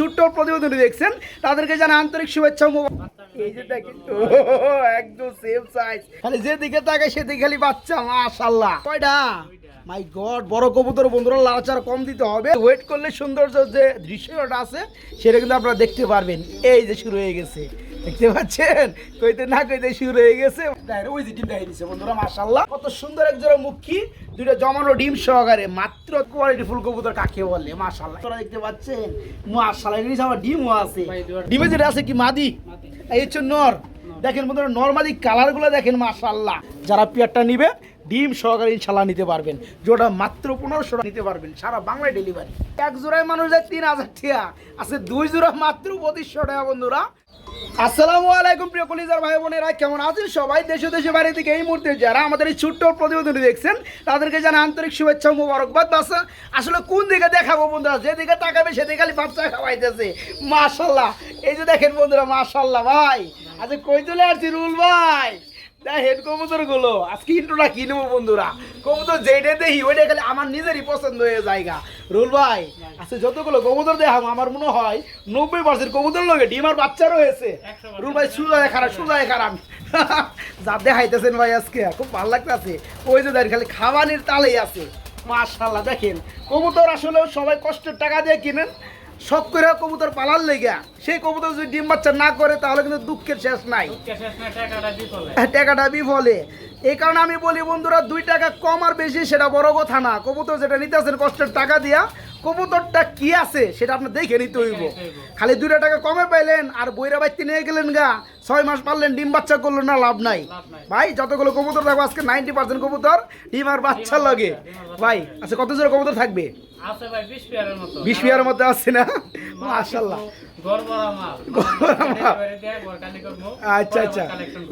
ছোট্ট প্রতিবেদনটি দেখছেন, তাদেরকে জানা আন্তরিক শুভেচ্ছা যেদিকে সেদিকে বাচ্চা মাই গড বড় কম দিতে হবে। ওয়েট করলে সৌন্দর্য যে দৃশ্যটা আছে, সেটা কিন্তু আপনারা দেখতে পারবেন। এই যে শুরু হয়ে গেছে। দেখতে পাচ্ছেন? কইতে না কইতে শুরু হয়ে গেছে। ওই যে ডিম দেখা দিচ্ছে বন্ধুরা মাশাল্লাহ কত সুন্দর এক জোড়া মুখী দুটো জমানো ডিম সহকারে। মাত্র কোয়ালিটি ফুল কবুতর কাকে বলে মাশাল্লাহ তোরা দেখতে পাচ্ছেন মাশাল্লাহ এর আবার ডিমও আছে। ডিমে। যেটা আছে কি মাদি? এই হচ্ছে নর। দেখেন বন্ধুরা কালারগুলো দেখেন মাশাল্লাহ যারা পেয়ারটা নিবে ডিম সহকারে ইনশাল্লাহ নিতে পারবেন। যেটা মাত্র পনেরোশো নিতে পারবেন সারা বাংলায় ডেলিভারি এক জোড়ায় মানুষ যায় তিন হাজার টাকা। আছে দুই জোড়া মাত্র পঁচিশশো টাকা, বন্ধুরা। আসসালামু আলাইকুম, প্রিয় কলিজার ভাই বোনেরা কেমন আছেন সবাই? দেশে দেশে বাইরে থেকে এই মুহূর্তে যারা আমাদের এই ছোট্ট প্রতিবেদনটি দেখছেন, তাদেরকে জানা আন্তরিক শুভেচ্ছা মোবারকবাদ। বাস আসলে কোন দিকে দেখাবো, বন্ধুরা? যেদিকে তাকাবে সেদিকে খালি বাচ্চা খাওয়াইতেছে। মাশাল্লাহ এই যে দেখেন, বন্ধুরা মাশাল্লাহ ভাই। আচ্ছা কই চলে আসছি রুল ভাই? কবুতরগুলো আজকে ইন্ট্রোটা কি নেব বন্ধুরা? কবুতর যেটা দেখি ওইটা খালি আমার নিজেরই পছন্দ হয়ে জায়গা রুল ভাই আচ্ছা যতগুলো কবুতর আমার মনে হয় নব্বই পার্সেন্ট কবুতর লোকে ডিমার বাচ্চা রয়েছে। রুল ভাই সুজায় খারাপ সুজায় খারাপ। যা দেখাইতেছেন ভাই আজকে খুব ভালো লাগতেছে। ওই যে খালি খাওয়ানির তালেই আছে। মাশাল্লাহ দেখেন কবুতর আসলে সবাই কষ্টের টাকা দিয়ে কিনেন শখ করে কবুতর পালার লেগা সেই কবুতর যদি ডিম বাচ্চা না করে তাহলে কিন্তু দুঃখের শেষ নাই। টাকাটা বিফলে এই কারণে আমি বলি বন্ধুরা দুই টাকা কম আর বেশি সেটা বড় কথা না। কবুতর যেটা নিতে নিতেছেন কষ্টের টাকা দিয়া কবুতরটা কি আছে সেটা আপনি দেখে নিতে হইব। খালি দুইটা টাকা কমে পাইলেন আর বইরা বাইতে নিয়ে গেলেন গা। ছয় মাস পারলেন ডিম বাচ্চা করল না লাভ নাই। ভাই যতগুলো কবুতর থাকবে আজকে নাইনটি পার্সেন্ট কবুতর ডিম আর বাচ্চা লাগে। ভাই আচ্ছা কত জোড়া কবুতর থাকবে? বিশ পেয়ারের মতো। মধ্যে আছে না? মাশাল্লাহ আচ্ছা আচ্ছা।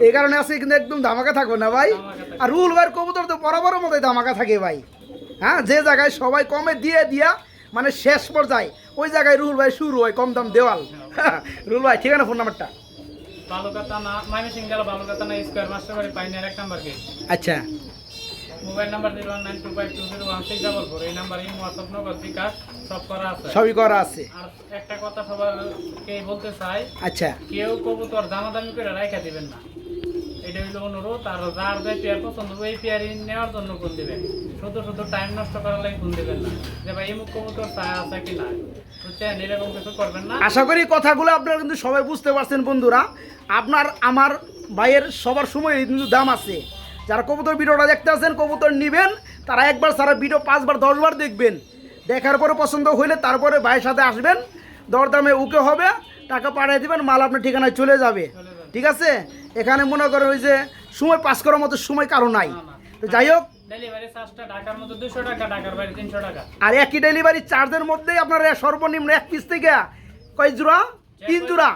এই কারণে আছে কিন্তু একদম ধামাকা থাকবে না ভাই? আর রুল ভাইয়ের কবুতর তো বরাবর মতোই ধামাকা থাকে ভাই। হ্যাঁ যে জায়গায় সবাই কমে দিয়ে দিয়া মানে শেষ পর্যায়ে ওই জায়গায় রুল ভাই শুরু হয় কম দাম দেওয়াল। রুল ভাই ঠিকানা ফোন নাম্বারটা বালুকা থানা, ময়মনসিংহ জেলা বালুকা থানা, স্কয়ার মাস্টার বাড়ি, পাইনিয়ার এক নাম্বার গেট। আচ্ছা। মোবাইল নাম্বার 01925201614 এই নাম্বারে হোয়াটসঅ্যাপ, নগদ, বিকাশ সব করা আছে। সবই করা আছে। আর একটা কথা সবারকে বলতে চাই আচ্ছা। কেউ কবুতর দামাদামি করে রাইখা দিবেন না। এটা হইল অনুরোধ আর যার যে পেয়ার পছন্দ ওই পেয়ারই নেওয়ার জন্য ফোন দিবেন। শুধু শুধু টাইম নষ্ট করার লাগে ফোন দিবেন না। যে ভাই এমুক কবুতর চা আছে কি না বুঝছেন এরকম কিছু করবেন না। আশা করি কথাগুলো আপনারা কিন্তু সবাই বুঝতে পারছেন বন্ধুরা। আপনার আমার ভাইয়ের সবার সময় কিন্তু দাম আছে। যারা কবুতর ভিডিওটা দেখতে আছেন কবুতর নেবেন তারা একবার সারা ভিডিও পাঁচবার দশবার দেখবেন। দেখার পরে পছন্দ হইলে তারপরে ভাইয়ের সাথে আসবেন। দরদামে উকে হবে টাকা পাঠিয়ে দেবেন মাল আপনার ঠিকানায় চলে যাবে। ঠিক আছে? এখানে মনে করেন ওই যে সময় পাস করার মতো সময় কারও নাই। তো যাই হোক। মধ্যে আর একই ডেলিভারি চার্জের মধ্যেই আপনার সর্বনিম্ন এক পিস থেকে কয় জোড়া? তিন জোড়া?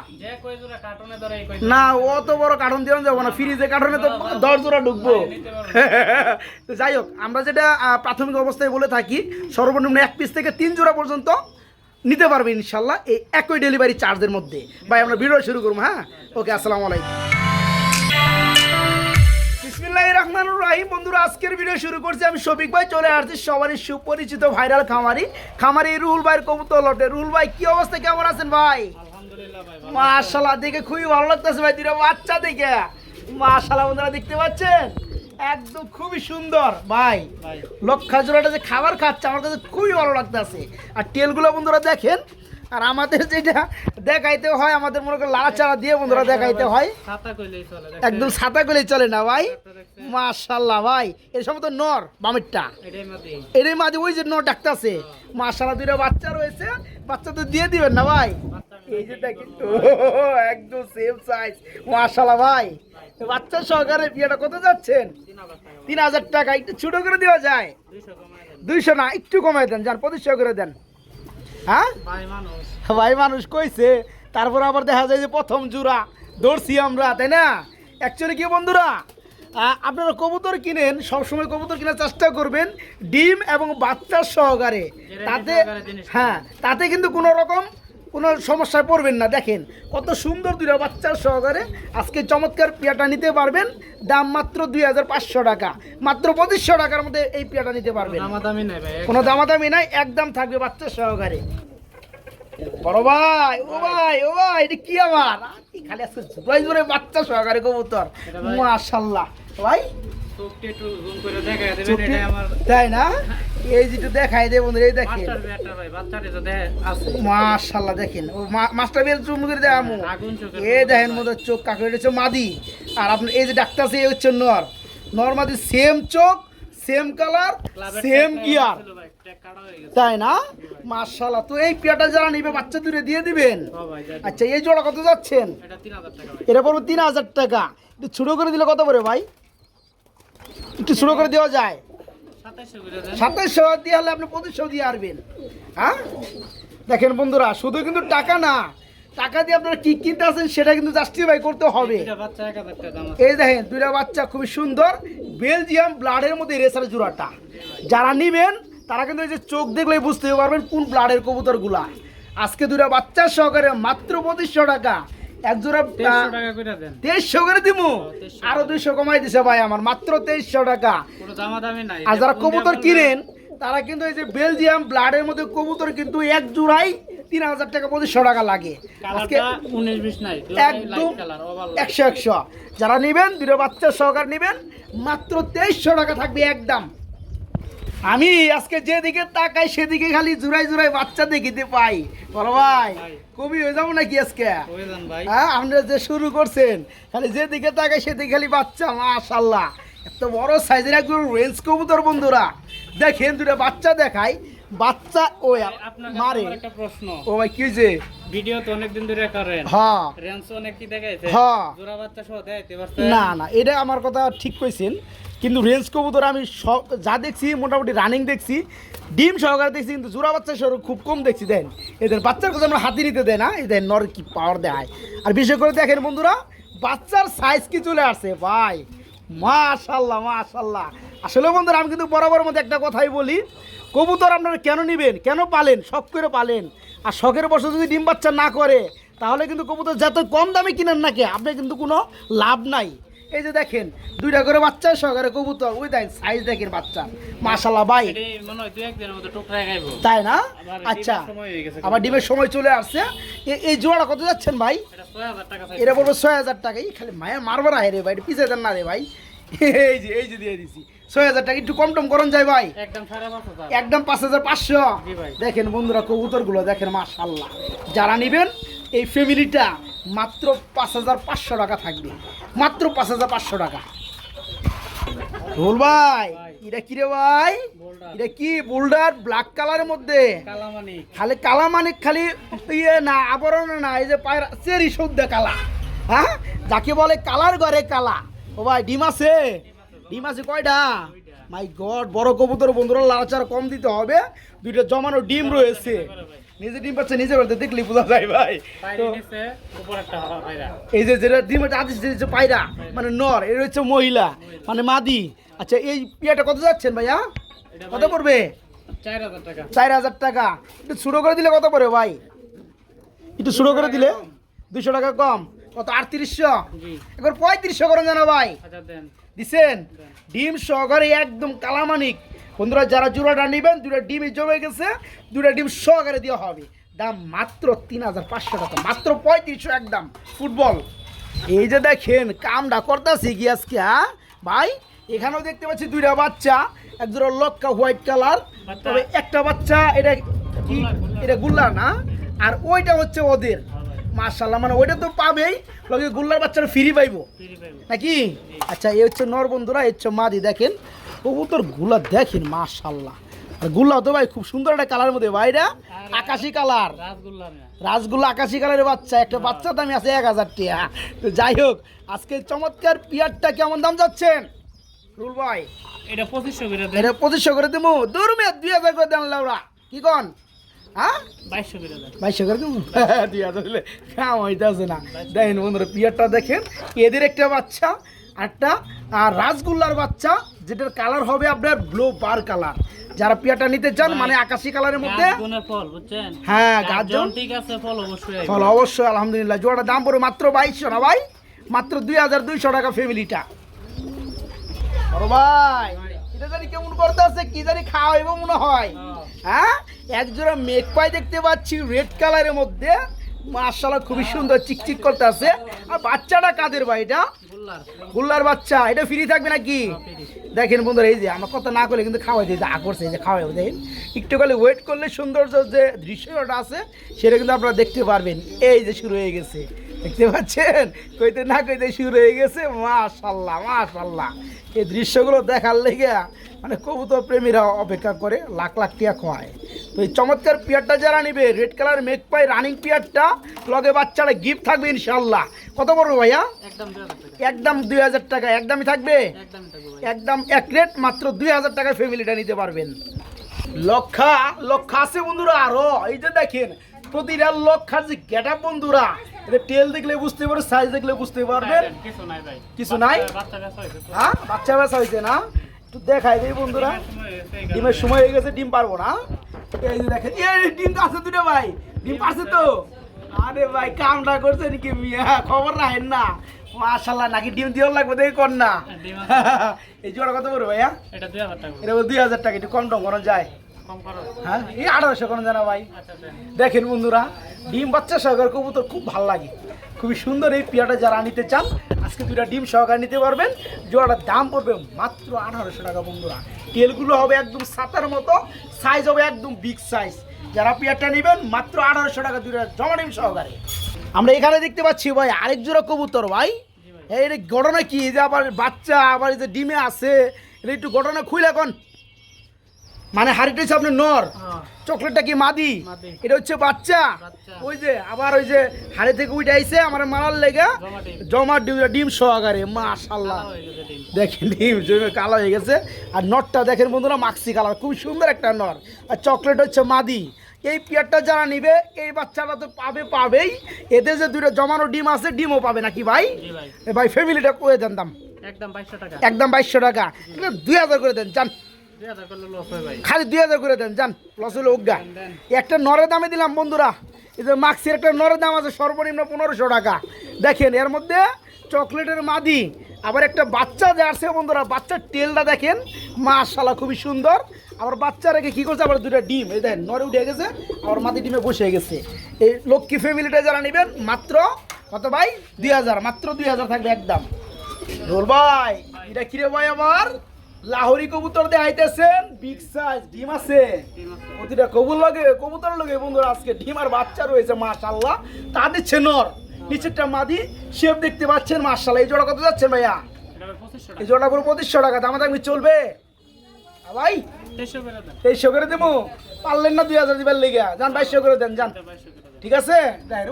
না অত বড় কার্টন দিয়ে যাব না ফ্রিজে কার্টনে তো দশ জোড়া ঢুকবো। তো যাই হোক আমরা যেটা প্রাথমিক অবস্থায় বলে থাকি সর্বনিম্ন এক পিস থেকে তিন জোড়া পর্যন্ত নিতে পারবে ইনশাল্লাহ এই একই ডেলিভারি চার্জের মধ্যে। ভাই আমরা ভিডিও শুরু করব হ্যাঁ? ওকে আসসালামু আলাইকুম। বিসমিল্লাহ রহমান রাহিম। বন্ধুরা আজকের ভিডিও শুরু করছি আমি শফিক ভাই। চলে আসছি সবারই সুপরিচিত ভাইরাল খামারি। খামারি রুহুল ভাইয়ের কবুতর লটে। রুহুল ভাই কি অবস্থা? কেমন আছেন ভাই? মাশাল্লাহ দেখে খুবই ভালো লাগতেছে ভাই। দুটো বাচ্চা দেখে। মাশাল্লাহ বন্ধুরা দেখতে পাচ্ছেন? একদম খুবই সুন্দর। ভাই লক্ষা জোড়াটা যে খাবার খাচ্ছে আমার কাছে খুবই ভালো লাগতেছে। আর তেলগুলো বন্ধুরা দেখেন আর আমাদের যেটা দেখাইতে হয় আমাদের মনে করেন লাড়াচাড়া দিয়ে বন্ধুরা দেখাইতে হয়। একদম ছাতা গলেই চলে না ভাই? মাশাল্লাহ ভাই। এর সময় তো নর বামেরটা। এটাই এর মাঝে ওই যে নর ডাকতেছে। মাশাল্লাহ দুটো বাচ্চা রয়েছে বাচ্চা তো দিয়ে দিবেন না ভাই? এই যে একদম সেম সাইজ মাশাল্লাহ ভাই বাচ্চা সহকারে বিয়েটা কত যাচ্ছেন? তিন হাজার টাকা একটু ছোট করে দেওয়া যায়। দুইশো না একটু কমাই দেন যান পঁচিশশো করে দেন। হ্যাঁ? ভাই মানুষ। কইছে তারপর আবার দেখা যায় যে প্রথম জোড়া ধরছি আমরা তাই না? অ্যাকচুয়ালি কি বন্ধুরা আপনারা কবুতর কিনেন সবসময় কবুতর কেনার চেষ্টা করবেন ডিম এবং বাচ্চার সহকারে। তাতে হ্যাঁ তাতে কিন্তু কোনো রকম কোনো সমস্যায় পড়বেন না দেখেন। কত সুন্দর দুইটা বাচ্চার সহকারে আজকে চমৎকার পিয়াটা নিতে পারবেন। দাম মাত্র দুই হাজার পাঁচশো টাকা। মাত্র পঁচিশশো টাকার মধ্যে এই পিয়াটা নিতে পারবেন। দামাদামি নাই ভাই কোনো দামাদামি নাই একদম থাকবে বাচ্চার সহকারে। বড় ভাই ও ভাই। ও ভাই এটা কি আমার খালি আজকে বাচ্চা সহকারে কবুতর। মাশাল্লাহ। ভাই তাই না? এই যেটা দেখাই দে এই দেখেন। মাশাল্লাহ দেখেন। ও মাস্টার চুম করে এ দেখেন মধ্যে চোখ কাকে এটা হচ্ছে মাদি। আর আপনার এই যে ডাক্তার হচ্ছে নর। নর মাদি সেম চোখ সেম কালার সেম গিয়ার হয়ে। তাই না? মাশাল্লাহ তো এই পেয়াটা যারা নিবে বাচ্চা দূরে দিয়ে দিবেন। আচ্ছা এই জোড়া কত যাচ্ছেন? এটা 3000 টাকা ভাই। এটা পড়ব তিন হাজার টাকা। ছোট করে দিলে কত পড়ে ভাই? একটু ছোট করে দেওয়া যায়। 2700 করে দেন। সাতাইশশো দিয়ে হলে আপনি পঁচিশশো দিয়ে আসবেন হ্যাঁ? দেখেন বন্ধুরা শুধু কিন্তু টাকা না টাকা দিয়ে আপনারা কি কিনতে আছেন সেটা কিন্তু জাস্টিফাই করতে হবে। দুইটা বাচ্চা 1000 টাকা দাম আছে। এই দেখেন দুইটা বাচ্চা খুবই সুন্দর বেলজিয়াম ব্লাডের মধ্যে রেসার জোড়াটা। যারা নিবেন তারা কিন্তু এই যে চোখ দেখলেই বুঝতে পারবেন কোন ব্লাডের কবুতরগুলা। আজকে দুইটা বাচ্চা সহকারে মাত্র পঁচিশশো টাকা। এক জোড়া 2300 টাকা করে দেন। তেইশশো করে দিমু আরও দুইশো কমাই দিছে ভাই আমার মাত্র তেইশশো টাকা। আর যারা কবুতর কিনেন তারা কিন্তু এই যে বেলজিয়াম ব্লাডের মধ্যে কবুতর কিন্তু এক জোড়াই তিন হাজার টাকা পঁচিশশো টাকা লাগে আজকে কালারটা 19 20 নাই। একদম। একশো একশো যারা নেবেন দুটো বাচ্চা সহকার নেবেন মাত্র তেইশশো টাকা থাকবে একদম আমি আজকে যেদিকে তাকাই সেদিকে খালি জুড়াই জুড়াই বাচ্চা দেখিতে পাই বলো ভাই। কবি হয়ে যাব নাকি আজকে? হয়ে আপনারা যে শুরু করছেন খালি যেদিকে তাকাই সেদিকে খালি বাচ্চা মাশাল্লাহ এত বড় সাইজের একজন রেঞ্জ কবুতর বন্ধুরা। দেখেন দুটো বাচ্চা দেখাই। বাচ্চা ও মারে। একটা প্রশ্ন। ও ভাই কি হয়েছে? ভিডিও তো অনেকদিন ধরে করেন। হ্যাঁ। রেঞ্জ অনেক কি দেখাইছে? হ্যাঁ। জোড়া বাচ্চা সহ দেখাইতে পারছে? না না এটা আমার কথা ঠিক কইছেন। কিন্তু রেঞ্জ কবুতর আমি সব যা দেখছি মোটামুটি রানিং দেখছি ডিম সহকারে দেখছি, কিন্তু জোড়া বাচ্চা সহ খুব কম দেখছি, দেন। এদের বাচ্চার কথা আমরা হাতি নিতে দেয় না এদের নর কি পাওয়ার দেয়। আর বিশেষ করে দেখেন বন্ধুরা, বাচ্চার সাইজ কি চলে আসছে, ভাই। মাশাল্লাহ মাশাল্লাহ। আসলে বন্ধুরা, আমি কিন্তু বরাবর মধ্যে একটা কথাই বলি, কবুতর আপনারা কেন নেবেন, কেন পালেন, শখ করে পালেন? আর শখের বসে যদি ডিম বাচ্চা না করে, তাহলে কিন্তু কবুতর যত কম দামে কিনেন নাকি আপনি কিন্তু কোনো লাভ নাই। এই যে দেখেন দুইটা করে বাচ্চা সহকারে কবুতর। ওই দেখেন সাইজ দেখেন বাচ্চা। মাশাল্লাহ ভাই। তাই না? আচ্ছা। আবার ডিমের সময় চলে আসছে। এই জোড়া কত যাচ্ছেন ভাই? এটা 6000 টাকা চাইছে। এটা বলব ছয় হাজার টাকা। এই খালি মায়া মারবো না রে ভাই পিছিয়ে দেন না রে ভাই। এই যে এই যে দিয়ে দিছি। ছয় হাজার টাকা একটু কম টম করুন যায় ভাই। একদম পাঁচ হাজার। একদম পাঁচ হাজার পাঁচশো। দেখেন বন্ধুরা কবুতরগুলো দেখেন মাশাল্লাহ যারা নেবেন এই ফ্যামিলিটা মাত্র পাঁচ হাজার পাঁচশো টাকা থাকবে। মাত্র পাঁচ হাজার পাঁচশো টাকা। রোল ভাই। এটা কি রে ভাই? এটা কি? বোল্ডার? ব্ল্যাক কালারের মধ্যে? খালি কালা মানে খালি ইয়ে না আবরণ না এই যে পায়রা চেরি সদ্য কালা। হ্যাঁ? যাকে বলে কালার ঘরে কালা। ও ভাই ডিম আছে? ডিম আছে কয়টা? মাই গড বড় কবুতর বন্ধুরা লাচার কম দিতে হবে। দুইটা জমানো ডিম রয়েছে। নিজে ডিম পাচ্ছে নিজে বলতে দেখলি বোঝা যায় ভাই। এই যে যেটা ডিমের আদিস পায়রা মানে নর এটা হচ্ছে মহিলা মানে মাদি। আচ্ছা এই পিয়াটা কত যাচ্ছেন ভাইয়া? কত পড়বে? চার হাজার টাকা। একটু ছোটো করে দিলে কত পড়ে ভাই? একটু ছোটো করে দিলে? দুশো টাকা কম। কত? আটত্রিশশো? জি। এবার পঁয়ত্রিশশো করে জানা ভাই। দিছেন? ডিম সহকারে একদম কালামানিক। বন্ধুরা যারা জোড়াটা নেবেন দুটা ডিমে জমে গেছে। দুটা ডিম সহকারে দেওয়া হবে। দাম মাত্র তিন হাজার পাঁচশো টাকা মাত্র পঁয়ত্রিশশো একদম ফুটবল। এই যে দেখেন কামটা করতেছি কি আজকে হ্যাঁ? ভাই এখানেও দেখতে পাচ্ছি দুইটা বাচ্চা এক জোড়া লক্কা হোয়াইট কালার তবে একটা বাচ্চা এটা কি। এটা গুল্লা না? আর ওইটা হচ্ছে ওদের। মার্শাল্লাহ মানে ওইটা তো পাবেই লগে গুল্লার বাচ্চাটা ফ্রি পাইবো। নাকি? আচ্ছা এই হচ্ছে নর বন্ধুরা এই হচ্ছে মাদি দেখেন। কবুতরগুলা দেখেন মাশাল্লাহ আরগুলা তো ভাই খুব সুন্দর একটা কালার মধ্যে। ভাইরা আকাশি কালার রাসগোল্লা রাসগুলো আকাশি কালারের বাচ্চা। একটা বাচ্চা দামি আছে এক হাজার টাকা। তো যাই হোক আজকে চমৎকার পিয়ারটা কেমন দাম যাচ্ছেন? রুল ভাই। এটা 2500 করে এটা পঁচিশশো করে দেবো। দূরমে দুই হাজার করে দেন লাউরা। কি কন? হ্যাঁ? 2200 করে দেন। বাইশশো করে দেবো? দুই হাজার দিলে কাম হইতেছে না। দেখেন বন্ধুরা পিয়ারটা দেখেন। এদের একটা বাচ্চা একটা আর রাসগোল্লার বাচ্চা যেটার কালার হবে আপনার ব্লু বার কালার যারা পিয়ারটা নিতে চান মানে আকাশি কালারের মধ্যে। হ্যাঁ গাজন ঠিক আছে ফল অবশ্যই ফল অবশ্যই আলহামদুলিল্লাহ। জোড়াটা দাম পড়বে মাত্র বাইশশো না ভাই? মাত্র দুই হাজার দুইশো টাকা ফ্যামিলিটা বড় ভাই এটা জানি কেমন করতে আছে কি জানি খাওয়াইবো মনে হয়। হ্যাঁ। হ্যাঁ? এক জোড়া মেঘ পাই দেখতে পাচ্ছি রেড কালারের মধ্যে। মার্শাল্লাহ খুবই সুন্দর চিকচিক করতে আছে। আর বাচ্চাটা কাদের ভাই এটা? গুল্লার বাচ্চা, এটা ফ্রি থাকবে নাকি? দেখেন বন্ধুরা, এই যে আমার কথা না করলে কিন্তু খাওয়াই দিয়ে আ করছে, এই যে খাওয়াই দেখেন। একটু খালি ওয়েট করলে সৌন্দর্য যে দৃশ্যটা আছে, সেটা কিন্তু আপনারা দেখতে পারবেন। এই যে শুরু হয়ে গেছে। দেখতে পাচ্ছেন? কইতে না কইতে শুরু হয়ে গেছে। মাশাল্লাহ মাশাল্লাহ। এই দৃশ্যগুলো দেখার লেগে মানে কবুতর প্রেমীরা অপেক্ষা করে লাখ লাখ টিয়া খোয়ায়। তো এই চমৎকার পিয়ারটা যারা নিবে রেড কালার মেক পাই রানিং পিয়ারটা লগে বাচ্চারা গিফট থাকবে ইনশাল্লাহ কত বড় ভাইয়া? একদম দুই হাজার টাকা। একদমই থাকবে? একদম এক রেট মাত্র দুই হাজার টাকায় ফ্যামিলিটা নিতে পারবেন। লক্ষা লক্ষা আছে বন্ধুরা আরও। এই যে দেখেন প্রতিটা লক্ষার যে গেটা বন্ধুরা এটা টেল দেখলে বুঝতে পারবেন সাইজ দেখলে বুঝতে পারবেন। কিছু নাই ভাই। কিছু। হ্যাঁ বাচ্চা বাচ্চা হয়েছে না? একটু দেখাই দেই বন্ধুরা। ডিমের সময়। হয়ে গেছে ডিম পারব না। এই যে দেখেন এই ডিম তো আছে দুটো ভাই। ডিম পারছে তো? আরে ভাই কামটা করছে নাকি মিয়া? খবর রাখেন না। মাশাল্লাহ নাকি ডিম দিওর লাগবে দেখি কর না। এই জোড়া কত পড়বে ভাইয়া? এটা দুই হাজার টাকা এটা দুই হাজার টাকা একটু কম টম করানো যায়। করো হ্যাঁ এই আঠারোশো করানো যায় না ভাই। আচ্ছা দেখেন বন্ধুরা ডিম বাচ্চা সহকার কবুতর খুব ভালো লাগে। খুবই সুন্দর এই পিয়াটা যারা নিতে চান আজকে দুইটা ডিম সহকার নিতে পারবেন। জোড়াটার দাম পড়বে মাত্র আঠারোশো টাকা বন্ধুরা। তেলগুলো হবে একদম সাতার মতো সাইজ হবে একদম বিগ সাইজ যারা পিয়ারটা নেবেন মাত্র আঠারোশো টাকা দুইটা জমা ডিম সহকারে। আমরা এখানে দেখতে পাচ্ছি ভাই আরেক জোড়া কবুতর ভাই। এই রে ঘটনা কি? এই যে আবার বাচ্চা আবার এই যে ডিমে আছে। এটা একটু ঘটনা খুলে এখন মানে হাড়িটা হচ্ছে আপনার নর। হ্যাঁ, চকলেটটা কি মাদি। এটা হচ্ছে বাচ্চা। ওই যে আবার ওই যে হাড়ি থেকে উঠে আইছে আমার মারার লেগে জমা ডিম। ডিম সহকারে মাশাল্লাহ দেখেন ডিম জমে কালো হয়ে গেছে। আর নটটা দেখেন বন্ধুরা মাক্সি কালার খুব সুন্দর একটা নর। আর চকলেট হচ্ছে মাদি। এই পেয়ারটা যারা নিবে এই বাচ্চাটা তো পাবে পাবেই। এতে যে দুটো জমানো ডিম আছে ডিমও পাবে নাকি ভাই? ভাই। ফ্যামিলিটা করে দেন দাম। একদম বাইশশো টাকা। একদম বাইশশো টাকা। দুই হাজার করে দেন যান। খালি দুই হাজার করে দেন যান লস হলে দেন। একটা নরের দামে দিলাম বন্ধুরা। এই যে মাক্সির একটা নরের দাম আছে সর্বনিম্ন পনেরোশো টাকা। দেখেন এর মধ্যে চকলেটের মাদি আবার একটা বাচ্চা যে আছে বন্ধুরা বাচ্চার তেলটা দেখেন মাশাল্লাহ খুবই সুন্দর। আবার বাচ্চা রেখে কী করছে? আবার দুটো ডিম এই দেখেন নরে উঠে গেছে আবার মাদি ডিমে বসে গেছে। এই লক্ষ্মী ফ্যামিলিটা যারা নেবেন মাত্র কত ভাই? দুই হাজার মাত্র দুই হাজার থাকবে একদম। ভাই এটা কিরে ভাই আমার? লাহোরি কবুতর দিয়ে আইতেছেন। বিগ সাইজ ডিম আছে। প্রতিটা কবুল লাগে কবুতর লাগে বন্ধুরা আজকে ডিম আর বাচ্চা রয়েছে মাশাল্লাহ তা দিচ্ছে নর। নিচেরটা মাদি শেপ দেখতে পাচ্ছেন মাশাল্লাহ এই জোড়া কত যাচ্ছে ভাইয়া? এই জোড়া পুরো পঁচিশশো টাকা। দামা দামি চলবে? আ ভাই? তেইশশো করে দেবো? পারলেন না দুই হাজার দিবার লেগে। যান বাইশশো করে দেন যান। ঠিক আছে?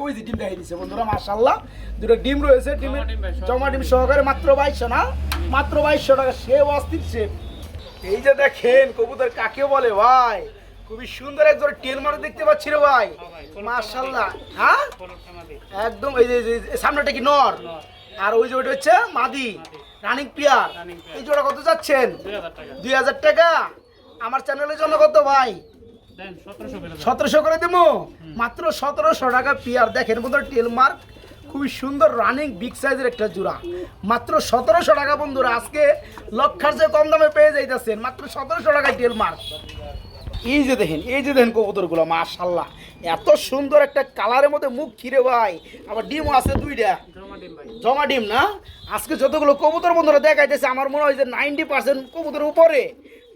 ওই যে ডিম দেখাই দিচ্ছে বন্ধুরা মাশাল্লাহ দুটো ডিম রয়েছে ডিমের জমা ডিম সহকারে মাত্র বাইশশো না? মাত্র বাইশশো টাকা সে অস্থির সে। এই যে দেখেন কবুতর কাকে বলে ভাই খুবই সুন্দর একজন টেল মারে দেখতে পাচ্ছি রে ভাই। হ্যাঁ ভাই, মাশাল্লাহ হ্যাঁ? একদম এই যে সামনেটা কি নর। আর ওই যে ওইটা হচ্ছে মাদি রানিং পিয়ার। এই জোড়া কত যাচ্ছেন দুই হাজার টাকা? আমার চ্যানেলের জন্য কত ভাই? সতেরোশো করে দেবো মাত্র সতেরোশো টাকা পিয়ার। দেখেন বন্ধুরা টেল মার্ক খুবই সুন্দর রানিং বিগ সাইজের একটা জোড়া। মাত্র সতেরোশো টাকা বন্ধুরা আজকে লক্ষার চেয়ে কম দামে পেয়ে যাইতেছেন। মাত্র সতেরোশো টাকায় টেল মার্ক। এই যে দেখেন এই যে দেখেন কবুতরগুলো মাশাল্লাহ এত সুন্দর একটা কালারের মধ্যে মুখ খিরে ভাই। আবার ডিমও আছে দুইটা। জমা ডিম জমা ডিম না? আজকে যতগুলো কবুতর বন্ধুরা দেখাইতেছে আমার মনে হয় যে নাইনটি পার্সেন্ট কবুতরের উপরে।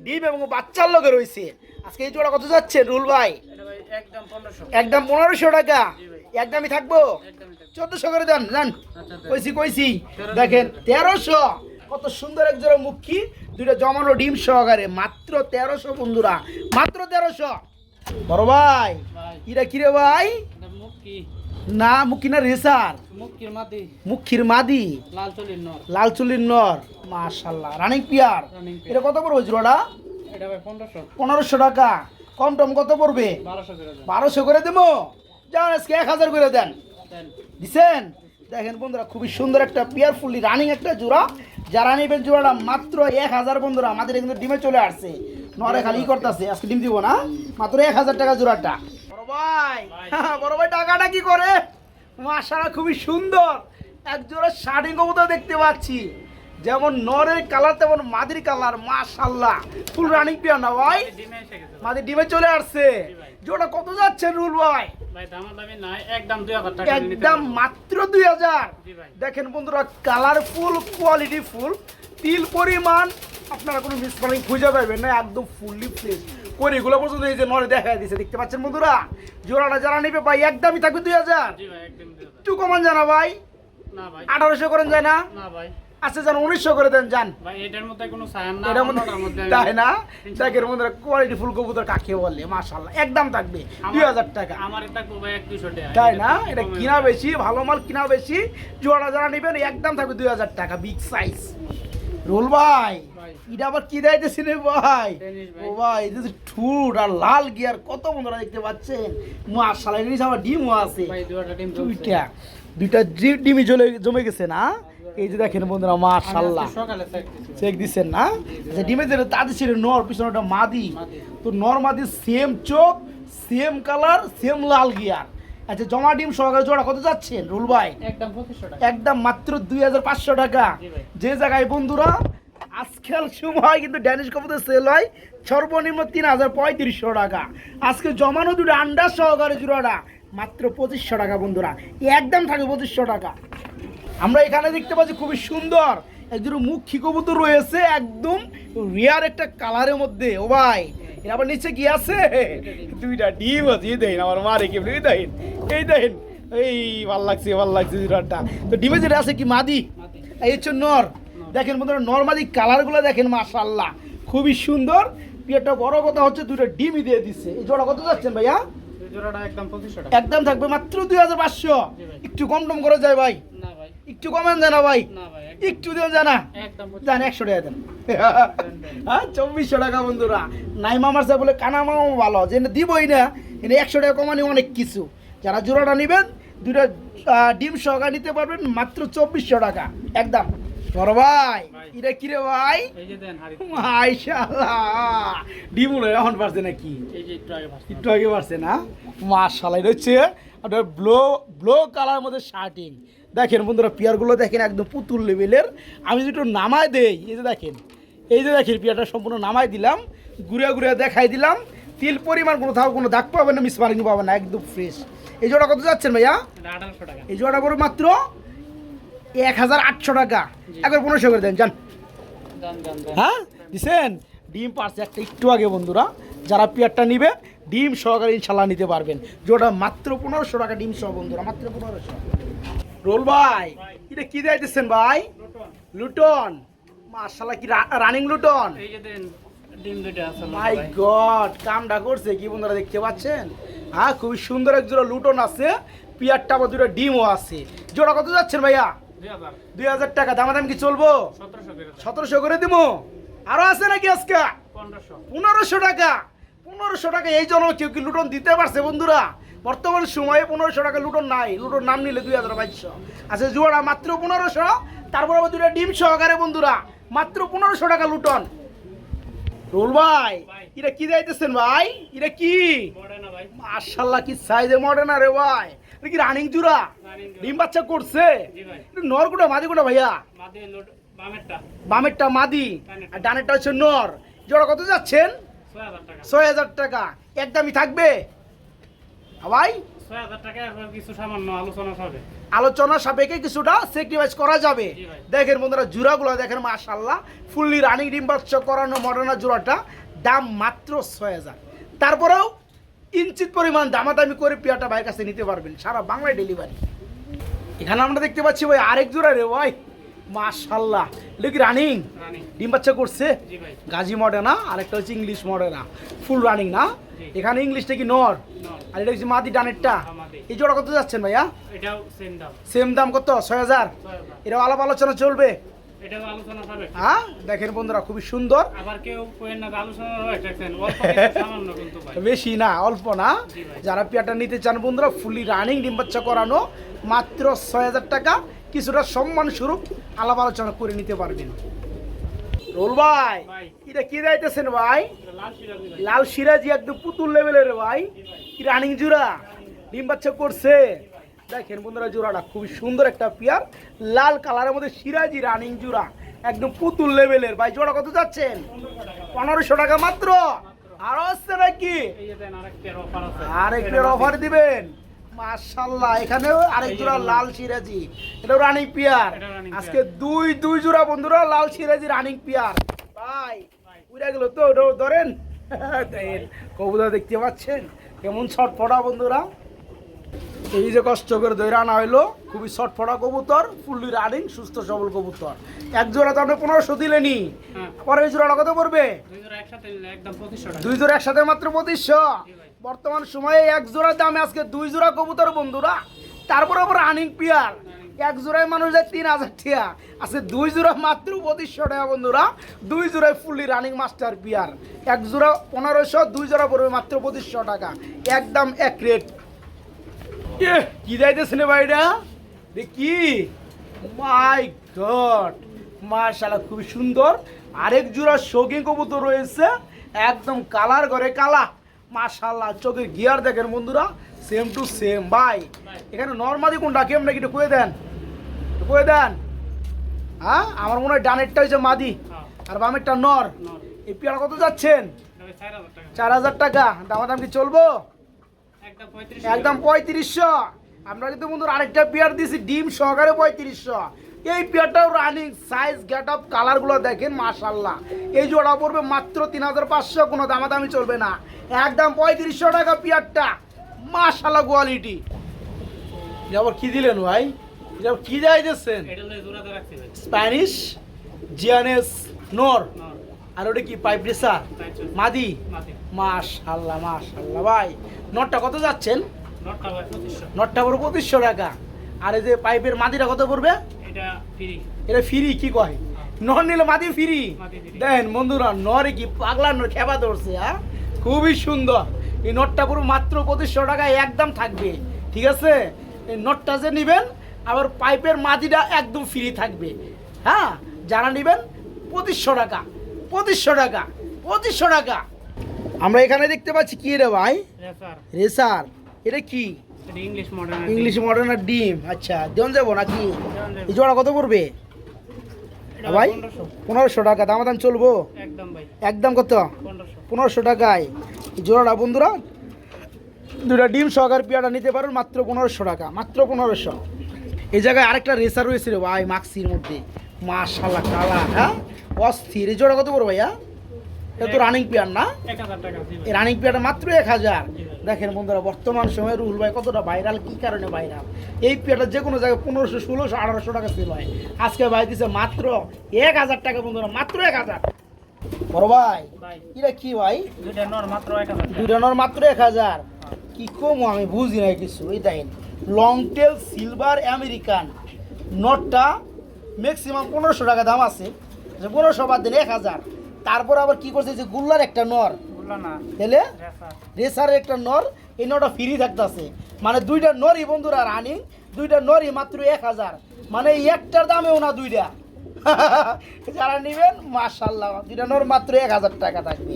ডিম এবং বাচ্চার লোকে রয়েছে। আজকে এই জোড়া কত যাচ্ছে রুল ভাই? একদম পনেরোশো। টাকা। একদমই থাকব? চোদ্দশো করে দেন জান আচ্ছা। কইছি কইছি। দেখেন তেরোশো। কত সুন্দর এক জোড়া মুখী দুইটা জমানো ডিম সহকারে। মাত্র তেরোশো বন্ধুরা মাত্র তেরোশো। বড় ভাই ইরা কিরে ভাই? না মুখী না রেসার। মুখির মাদি। লাল চলির নর। মাশাল্লাহ রানিং পিয়ার এটা কত বড় জোড়াটা? পনেরোশো। টাকা। কম টম কত পড়বে? বারোশো করে দেবো? যান আজকে এক হাজার করে দেন। দিছেন? দেখেন বন্ধুরা খুবই সুন্দর একটা পিয়ারফুলি রানিং একটা জোড়া। যারা নেবেন জোড়াটা মাত্র এক হাজার বন্ধুরা আমাদের কিন্তু ডিমে চলে আসছে। নরে খালি করতেছে আজকে ডিম দিব না। মাত্র এক হাজার টাকা জোড়াটা। বড় ভাই। বড় ভাই টাকাটা কি করে? মাশাআল্লাহ খুবই সুন্দর। এক জোড়া শাড়ি কবুতর দেখতে পাচ্ছি। যেমন নরের কালার তেমন মাদির কালার মাশাল্লাহ ফুল রানিং পিয়া না ভাই। মাদি ডিমে চলে আসছে। জোড়া কত যাচ্ছে রুল ভাই? একদম মাত্র দুই হাজার। দেখেন বন্ধুরা কালারফুল কোয়ালিটি ফুল তিল পরিমাণ আপনারা কোনো মিসমালিং খুঁজে পাবেন না একদম ফুললি ফ্রেশ করিগুলো পর্যন্ত এই যে নরে দেখা দিয়েছে দেখতে পাচ্ছেন বন্ধুরা? জোড়াটা যারা নেবে ভাই একদমই থাকবে দুই হাজার। একটু কমান জানা ভাই। না ভাই। আঠারোশো করেন যায় না? না ভাই। আচ্ছা যান উনিশশো করে দেন যান। এটার মধ্যে কোনো এটার মধ্যে মধ্যে তাই না? দেখেন বন্ধুরা কোয়ালিটি ফুল কবুতর কাকে বলে? মাশাল্লাহ একদম থাকবে দুই হাজার টাকা। আমার এটা ভাই এক দুইশো টাকা। তাই না? এটা কিনা বেশি ভালো মাল কিনা বেশি জোড়া যারা নেবেন একদম থাকবে দুই হাজার টাকা বিগ সাইজ রোল ভাই। এটা আবার কি দেয়তেছি রে ভাই? ও ভাই এটা তো ঠুট আর লাল গিয়ার কত বন্ধুরা দেখতে পাচ্ছেন? মাশাআল্লাহ এর নিচে আবার ডিমও আছে। দুইটা দুইটা ডিমই জমে গেছে না? এই যে দেখেন বন্ধুরা সকালে চেক দিচ্ছেন না? আচ্ছা ডিমের যেটা তাদের ছিল নর পিছনে ওটা মাদি। তো নর মাদি সেম চোখ সেম কালার সেম লাল গিয়ার আচ্ছা জমা ডিম সহকারে জোড়া কত যাচ্ছেন রুল ভাই? একদম মাত্র দুই হাজার পাঁচশো টাকা। যে জায়গায় বন্ধুরা আজকাল সময় কিন্তু ড্যানিশ কপুতে সেল হয় সর্বনিম্ন তিন হাজার পঁয়ত্রিশশো টাকা। আজকে জমানো দুটো আন্ডার সহকারে জোড়াটা মাত্র পঁচিশশো টাকা বন্ধুরা। একদম থাকে পঁচিশশো টাকা। আমরা এখানে দেখতে পাচ্ছি খুবই সুন্দর একজন মুখী কবুতর রয়েছে একদম রিয়ার একটা কালারের মধ্যে। ও ভাই এর আবার নিচে কি আছে? দুইটা ডিম আছে এই দেখেন আমার মারে কি এই দেখেন এই দেখেন এই ভালো লাগছে ভালো লাগছে জোড়াটা তো ডিমে যেটা আছে কি মাদি। এই হচ্ছে নর। দেখেন বন্ধুরা নর্মালি কালারগুলো দেখেন মাশাল্লাহ খুবই সুন্দর। পিয়ারটা বড় কথা হচ্ছে দুটো ডিমই দিয়ে দিচ্ছে এই জোড়া কত যাচ্ছেন ভাইয়া? এই জোড়াটা একদম থাকবে মাত্র দুই হাজার পাঁচশো। একটু কম টম করে যায় ভাই। না ভাই একটু কমেন জানা ভাই। একটু দেন জানা। জান একশো টাকা দেন। হ্যাঁ চব্বিশশো টাকা বন্ধুরা। নাই মামার সাহেব বলে কানা মামা ভালো। যে দিবই না এনে একশো টাকা কমানি অনেক কিছু। যারা জোড়াটা নেবেন দুটা ডিম সহকারে নিতে পারবেন মাত্র চব্বিশশো টাকা। একদম। বড় ভাই। এটা কিরে ভাই? মাশাআল্লাহ। ডিম উড়ে এখন পারছে নাকি? একটু আগে পারছে না? মাশাআল্লাহ এটা হচ্ছে ব্লো ব্লো কালার মধ্যে শার্টিং। দেখেন বন্ধুরা পিয়ারগুলো দেখেন একদম পুতুল লেভেলের আমি একটু নামায় দেই এই যে দেখেন এই যে দেখেন পিয়ারটা সম্পূর্ণ নামায় দিলাম ঘুরে ঘুরে দেখাই দিলাম। তিল পরিমাণ কোনো থাকবে কোনো দাগ পাবেন না মিস মার্কিং পাবেন না একদম ফ্রেশ এই জোড়া কত যাচ্ছেন ভাইয়া? এই জোড়া পড়বে মাত্র এক হাজার আটশো টাকা। একবার পনেরোশো করে দেন যান। হ্যাঁ? দিছেন? ডিম পারছে একটা একটু আগে বন্ধুরা। যারা পেয়ারটা নিবে ডিম সহকারে ইনশাল্লাহ নিতে পারবেন। যেটা মাত্র পনেরোশো টাকা ডিম সহ বন্ধুরা মাত্র পনেরোশো। রোল ভাই এটা কি দিতেছেন ভাই? লুটন। মার্শাল্লাহ কি রানিং লুটন? মাই গড কামটা করছে কি বন্ধুরা দেখতে পাচ্ছেন? হ্যাঁ খুবই সুন্দর এক জোড়া লুটন আছে পিয়ারটা আবার দুটো ডিমও আছে। জোড়া কত যাচ্ছেন ভাইয়া? দুই হাজার। টাকা দামাদাম কি চলবো? সতেরোশো করে। দিব। আরও আছে নাকি আজকে? পনেরোশো। পনেরোশো টাকা। পনেরোশো টাকা এই জন্য কেউ কি লুটন দিতে পারছে বন্ধুরা? বর্তমান সময়ে পনেরোশো টাকা লুটন নাই লুটোর নাম নিলে দুই হাজার বাইশশো আচ্ছা জোড়া মাত্র পনেরোশো। তারপর আবার দুটা ডিম সহকারে বন্ধুরা মাত্র পনেরোশো টাকা লুটন। রোল ভাই। এটা কি যাইতেছেন ভাই? এটা কি? মার্শাল্লাহ কি সাইজে মডে না রে ভাই। এটা কি রানিং জুরা? ডিম বাচ্চা করছে? জি ভাই। নর কোটা মাদি কোটা ভাইয়া? বামেরটা। মাদি। আর ডানেরটা হচ্ছে নর। জোড়া কত যাচ্ছেন? ছয় হাজার টাকা। একদমই থাকবে? ভাই? আলোচনা সাপেক্ষে কিছুটা স্যাক্রিফাইস করা যাবে। দেখেন বন্ধুরা জুড়াগুলো দেখেন মাশাল্লাহ ফুললি রানিং ডিম বাচ্চা করানো মডার্না জোড়াটা দাম মাত্র ছয় হাজার। তারপরেও ইঞ্চিত পরিমাণ দামাদামি করে পেয়ারটা ভাইয়ের কাছে নিতে পারবেন সারা বাংলায় ডেলিভারি এখানে আমরা দেখতে পাচ্ছি ভাই আরেক জোড়া রে ভাই। মাশাল্লাহ এটা কি রানিং ডিম বাচ্চা করছে? গাজী মডেনা আরেকটা হচ্ছে ইংলিশ মডেনা ফুল রানিং না। এখানে ইংলিশটা কি নর। আর এটা হচ্ছে মাদি ডানেরটা। হ্যাঁ, এই জোড়া কত যাচ্ছেন ভাইয়া? এটাও সেম দাম। সেম দাম কত? ছয় হাজার? এটাও আলাপ আলোচনা চলবে। হ্যাঁ? দেখেন বন্ধুরা খুবই সুন্দর। বেশি না অল্প না। যারা পেয়ারটা নিতে চান বন্ধুরা ফুলি রানিং ডিম বাচ্চা করানো মাত্র ছয় হাজার টাকা। কিছুটা সম্মান স্বরূপ আলাপ আলোচনা করে নিতে পারবেন। রোল ভাই। এটা কি যাইতেছেন ভাই? লাল সিরাজি একদম পুতুল লেভেলের ভাই। কি রানিং জোড়া? ডিম বাচ্চা করছে। দেখেন বন্ধুরা জোড়াটা খুবই সুন্দর একটা পিয়ার লাল কালারের মধ্যে সিরাজি রানিং জোড়া। একদম পুতুল লেভেলের। ভাই জোড়া কত যাচ্ছেন? পনেরোশো টাকা মাত্র। আরও আসছে নাকি? এই যে দেন আরেক পেয়ার অফার আছে। আর একটু অফার দিবেন। মাশাল্লাহ এখানেও আরেক জোড়া লাল সিরাজি। এটাও রানিং পিয়ার আজকে দুই দুই জোড়া বন্ধুরা লাল সিরাজি রানিং পিয়ার ভাই উড়ে গেল তো ওটাও ধরেন। কবুতর দেখতে পাচ্ছেন কেমন ছটফটা বন্ধুরা। এই যে কষ্ট করে দই রান্না হইল খুবই ছটফটা কবুতর ফুল্লি রানিং সুস্থ সবল কবুতর। এক জোড়া তো আপনি পনেরোশো দিলেনি। হ্যাঁ। পরে এই জোড়াটা কত পড়বে? দুই জোড়া একসাথে মাত্র পঁচিশশো। বর্তমান সময়ে এক জোড়ার দামে আজকে দুই জোড়া কবুতর বন্ধুরা। তারপর আবার রানিং পিয়ার এক জোড়ায় মানুষ যায় তিন হাজার টাকা। আজকে দুই জোড়া মাত্র পঁচিশশো টাকা বন্ধুরা। দুই জোড়ায় ফুললি রানিং মাস্টার পিয়ার এক জোড়া পনেরোশো, দুই জোড়া পড়বে মাত্র পঁচিশশো টাকা। একদম এক রেট কি যাইতেছে রে ভাইটা দেখি মাই গড মাশাআল্লাহ, খুবই সুন্দর। আরেক জোড়া শৌখিন কবুতর রয়েছে। একদম কালার করে কালা। মাশাআল্লাহ চোখের গিয়ার দেখেন বন্ধুরা সেম টু সেম ভাই। এখানে নর্মালি কোনটা? কেমন নাকি একটু কয়ে দেন। কয়ে দেন। হ্যাঁ? আমার মনে হয় ডানেরটা হচ্ছে মাদি হ্যাঁ। আর বামেরটা নর। এই পেয়ারা কত যাচ্ছেন? চার হাজার টাকা। দামাদাম কি চলবো? একদম পঁয়ত্রিশশো। আমরা কিন্তু বন্ধুরা আরেকটা পেয়ার দিয়েছি ডিম সহকারে পঁয়ত্রিশশো। এই পেয়ারটাও রানিং সাইজ গেট আপ কালারগুলো দেখেন মাশাল্লাহ এই জোড়া পড়বে মাত্র তিন হাজার পাঁচশো কোনো দামাদামি চলবে না। একদম পঁয়ত্রিশশো টাকা পেয়ারটা মাশাল্লাহ কোয়ালিটি আবার কি দিলেন ভাই? এটা কি রাখছি ভাই। স্প্যানিশ জিয়ানেস নোর আর ওটা কি পাইপ চলছে মাদি? মাশাল্লাহ মাশাল্লাহ ভাই। নটটা কত যাচ্ছেন? নটটা পড়বে পঁচিশশো টাকা। আর এই যে পাইপের মাদিটা কত পড়বে? এটা ফ্রি কি কয়? নর নিলে মাদি ফ্রি দেন বন্ধুরা নরে কি পাগলা নর খেপা ধরছে হ্যাঁ? খুবই সুন্দর। এই নটটা পুরো মাত্র পঁচিশশো টাকায় একদম থাকবে। ঠিক আছে? এই নটটা যে নেবেন আবার পাইপের মাদিটা একদম ফ্রি থাকবে। হ্যাঁ? যারা নেবেন পঁচিশশো টাকা। পঁচিশশো টাকা। পঁচিশশো টাকা। আমরা এখানে দেখতে পাচ্ছি কি রে ভাই? রেসার। এটা কি? ইংলিশ মডার্ন ইংলিশ মডার্নার ডিম। আচ্ছা দেন যাব নাকি। এই জোড়া কত পড়বে? ভাই পনেরোশো। টাকা দাম দাম চলবো? একদম কত? পনেরোশো। টাকায়। জোড়াটা বন্ধুরা দুটা ডিম সহকার পেয়ারা নিতে পারেন মাত্র পনেরোশো টাকা মাত্র পনেরোশো। এই জায়গায় আরেকটা রেসার রয়েছে রে ভাই মাক্সির মধ্যে। মাশাল্লাহ কালা হ্যাঁ? অস্থির। এই জোড়া কত পড়বে ভাইয়া? এটা তো রানিং পেয়ার না? রানিং পেয়ারটা মাত্র এক হাজার। দেখেন বন্ধুরা বর্তমান সময়ে রুহুল ভাই কতটা ভাইরাল কী কারণে ভাইরাল এই পেয়ারটা যে কোনো জায়গায় পনেরোশো ষোলোশো আঠারোশো টাকা সেল হয়। আজকে ভাই দিছে মাত্র এক হাজার টাকা বন্ধুরা মাত্র এক হাজার। বড় ভাই এটা কি ভাই? দুইটা নর মাত্র এক হাজার টাকা। দুইটা নর মাত্র এক হাজার। কি কম আমি বুঝি না কিছু। এই দেখেন লং টেল সিলভার আমেরিকান নটটা ম্যাক্সিমাম পনেরোশো টাকা দাম আছে। যে পনেরোশো বাদ দিন এক হাজার। তারপর আবার কি করছে যে গুল্লার একটা নর। তাহলে? রেসার একটা নর এই নটা ফ্রি থাকতেছে। মানে দুইটা নরই বন্ধুরা রানিং দুইটা নরই মাত্র এক হাজার। মানে একটার দামেও না দুইটা। যারা নেবেন মাসাল্লাহ দুইটা নর মাত্র এক হাজার টাকা থাকবে।